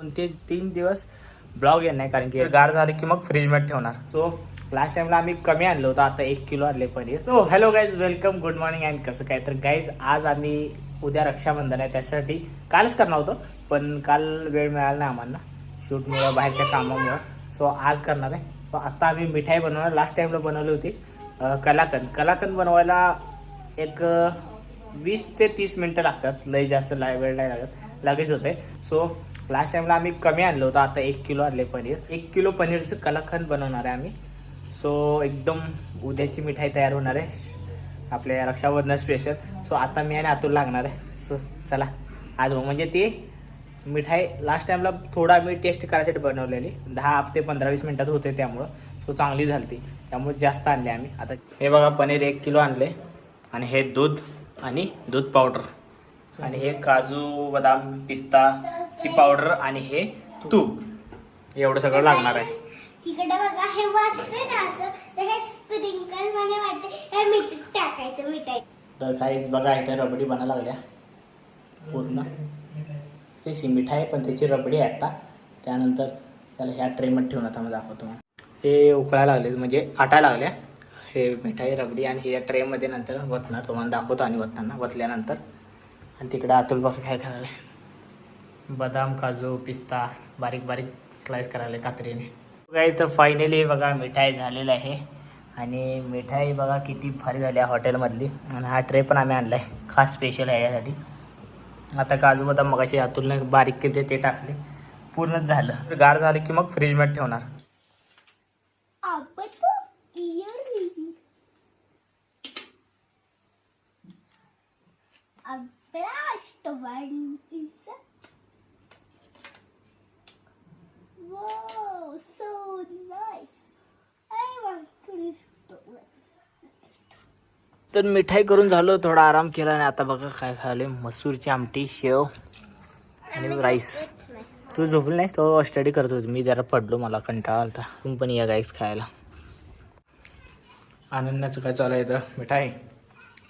पण ते तीन दिवस ब्लॉग येणार नाही कारण की गार झाले की मग फ्रीजमध्ये ठेवणार. सो लास्ट टाइमला आम्ही कमी आणलं होतं आता एक किलो आणले paneer. So hello guys welcome good morning and कसं काय तर गाईज आज आम्ही उद्या रक्षाबंधन आहे त्यासाठी कालच करणार होतो पण काल वेळ मिळाला नाही आम्हाला. शूटमुळं बाहेरच्या कामामुळं. सो आज करणार आहे. सो आता आम्ही मिठाई बनवणार. लास्ट टाइमला बनवली होती कलाकंद. कलाकंद बनवायला एक वीस ते तीस मिनटं लागतात. लई जास्त लाय वेळ नाही लागत. लगेच होते. सो लास्ट टाइमला आम्ही कमी आणलं होतं आता एक किलो आणले पनीर. एक किलो पनीरचं कलाखंड बनवणार आहे आम्ही. सो एकदम उद्याची मिठाई तयार होणार आहे. आपल्या रक्षाबंधन स्पेशल सो आता मी आणि अतुल लागणार आहे. सो चला. आज हो, म्हणजे ती मिठाई लास्ट टाइमला थोडा मी टेस्ट करायसाठी बनवलेली. दहा ते पंधरा वीस मिनिटात होते त्यामुळं. सो चांगली झाली ती त्यामुळे जास्त आणले आम्ही. आता हे बघा पनीर एक किलो आणले. आणि हे दूध आणि दूध पावडर आणि हे काजू बदाम पिस्ता पिस्ताची पावडर आणि हे तूप. एवढं सगळं लागणार आहे. इकडे बघा हे वाचतंय ना असं. तर हे स्प्रिंकल मला वाटतं. हे मीठ टाकायचं मिठाई. तर काहीच बघा इथे रबडी बना लागल्या. पूर्ण. त्याची मिठाई आहे पण त्याची रबडी आहे आता. त्यानंतर त्याला ह्या ट्रेमध्ये ठेवून आता मी दाखवतो. हे उकळायला लागले म्हणजे आटायला लागल्या. हे मिठाई रबडी आणि हे या ट्रेमध्ये नंतर वतणार. तुम्हाला दाखवतो आणि वतताना. वतल्यानंतर. आणि तिकडे अतुल बघा काय करायला बदाम काजू पिस्ता बारीक बारीक स्लाइस करायला कात्रीने. काय तर फायनली बघा मिठाई झालेलं आहे. आणि मिठाई बघा किती भारी झाली आहे हॉटेलमधली आणि हा ट्रे पण आम्ही आणला आहे खास स्पेशल आहे यासाठी. आता काजू बदाम मगाशी हातून बारीक केले ते टाकले. पूर्णच झालं. गार झालं की मग फ्रीजमध्ये ठेवणार. आपला तर मिठाई करून झालं थोडा आराम केला आणि आता बघा काय खाले मसूरची आमटी शेव आणि राईस तू झोपली नाही तो स्टडी करत होती. मी जरा पडलो मला कंटाळा आलता. तुम्ही पण या गाईस खायला. आनंदाचं काय चालू आहे इथं? मिठाई?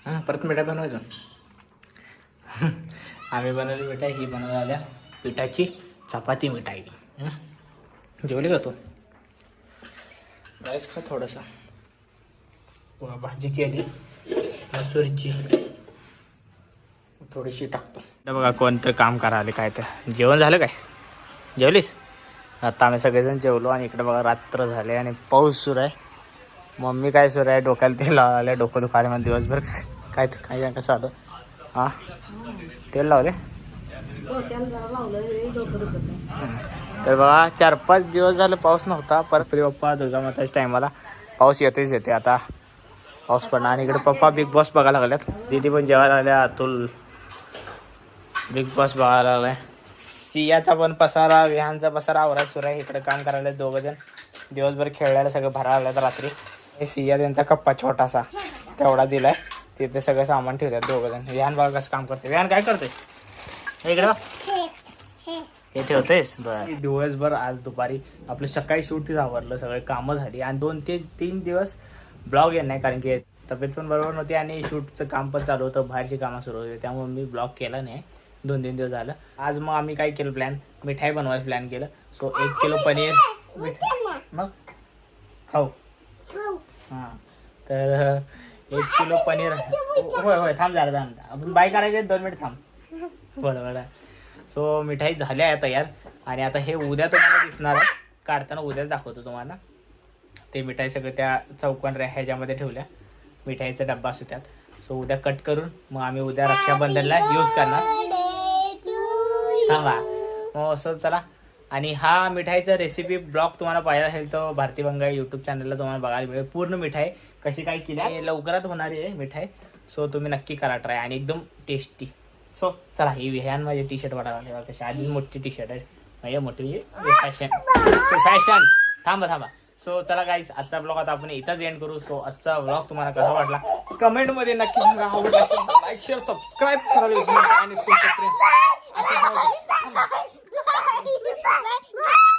हां परत मिठाई बनवायचं? आम्ही बनवली मिठाई ही बनवायला आल्या. पिठाची चपाती मिठाई. हं? जेवली का तू? राईस खा थोडंसं. भाजी केली. मसूरची. थोडीशी टाकतो. बघा कोणतं काम करायला काय तर जेवण झालं काय? जेवलीस? आता आम्ही सगळेजण जेवलो आणि इकडे बघा रात्र झाले आणि पाऊस सुरू आहे. मम्मी काय सुरू आहे? डोक्याला तेल लावले डोकं दुखाले मला दिवसभर. काय काय कसं आलं? हां? तेल लावले? हं. तर बघा चार पाच दिवस झालं पाऊस नव्हता. परत तरी पप्पा दुर्गा माताच्या टायमाला पाऊस येतेच येते आता पाऊस पडणार. आणि इकडे पप्पा बिग बॉस बघायला लागल्यात दीदी पण जेवायला लागल्या अतुल. बिग बॉस बघायला लागलाय. सियाचा पण पसारा विहानचा पसारा आवरा सुरू आहे. इकडे काम करायला दोघं जण. दिवसभर खेळायला सगळं भरायला लागल्यात रात्री. सिया त्यांचा कप्पा छोटासा. तेवढा दिलाय. तिथे सगळं सामान ठेवतात दोघं जण. विहान बघा कसं काम करते विहान काय करते हे इकडे. हे ठेवतेस बरं. दिवसभर आज दुपारी आपलं सकाळी शूट आवरलं सगळे कामं झाली. आणि दोन ते तीन दिवस ब्लॉग येणार नाही कारण की तब्येत पण बरोबर नव्हती आणि शूटचं काम पण चालू होतं बाहेरची कामं सुरू होती त्यामुळे मी ब्लॉग केला नाही. दोन तीन दिवस झालं. आज मग आम्ही काय केलं प्लॅन मिठाई बनवायचं प्लॅन केलं. सो एक किलो पनीर मग? खाऊ. हां. तर एक किलो पनीर होय होय थांब जरा थांब. आपण बाय करायचे दोन मिनिट थांब. बरोबर सो मिठाई झाल्या आहे तयार. आणि आता हे उद्या तुम्हाला दिसणार आहे. काढताना उद्याच दाखवतो तुम्हाला. ते मिठाई सगळं त्या चौकन रे ह्याच्यामध्ये ठेवल्या. मिठाईचा डब्बा असतो त्यात. सो उद्या कट करून मग आम्ही उद्या रक्षाबंधनला यूज करणार. थांबा. मग असं चला. आणि हा मिठाईचा रेसिपी ब्लॉग तुम्हाला पाहायला असेल तर भारती बंगाई यूट्यूब चॅनलला तुम्हाला बघायला मिळेल. पूर्ण मिठाई कशी काय केली आहे? लवकरात होणारी आहे मिठाई. सो तुम्ही नक्की करा ट्राय आणि एकदम टेस्टी सो चला ही विहान माझे टी शर्ट वाटायला कशी. आधीच मोठी टी शर्ट आहे. म्हणजे मोठी म्हणजे फॅशन फॅशन थांबा थांबा. सो चला गाईस आजचा ब्लॉग आता आपण इथंच एंड करू. सो आजचा ब्लॉग तुम्हाला कसा वाटला? कमेंटमध्ये नक्की सांगा. आवडला असेल लाईक शेअर सबस्क्राईब करायला विसरू नका. आणि तुमच्या